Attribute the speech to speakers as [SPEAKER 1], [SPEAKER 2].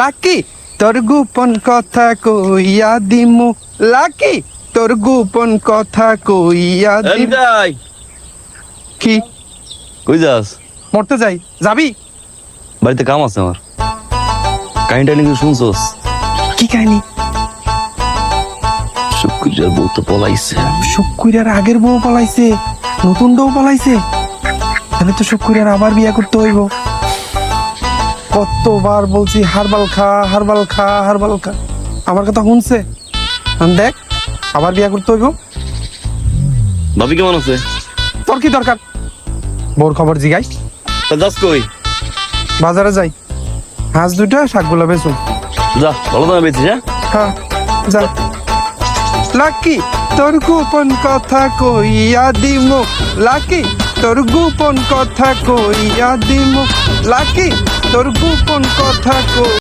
[SPEAKER 1] Lucky তোর গোপন কথা কইয়া দিমু। লাকি তোর গোপন কথা কইয়া দিমু। কি?
[SPEAKER 2] কই যাস?
[SPEAKER 1] মরতে যাই। যাবি?
[SPEAKER 2] বাড়িতে কাম আছে আমার। কাহিনীটা নাকি শুনছস?
[SPEAKER 1] কি কাহিনী?
[SPEAKER 2] শুক্রিয়ার বউ তো পলাইছে।
[SPEAKER 1] শুক্কুরের আগের বউ পলাইছে নতুন বউ পলাইছে। তাহলে তো শুক্কুরের আবার বিয়া করতে হইব। কতবার বলছি হারবাল খা হারবাল খা হারবাল খা। আমার কথা শুনছে? দেখ আবার বিয়া করতে হইব।
[SPEAKER 2] ভাবি কেমন আছে?
[SPEAKER 1] তোর কি দরকার? বউর খবর জিগাই।
[SPEAKER 2] তা যাস কই।
[SPEAKER 1] বাজারে যাই। হাঁস দুটা শাকগুলো বেচুন
[SPEAKER 2] যা ভালো দামে বেচিস হ্যাঁ?
[SPEAKER 1] হ্যাঁ যা। লাকি তোর গোপন কথা কইয়া দিমু। লাকি তোর গোপন কথা কইয়া দিমু। লাকি তোর গোপন কথা কই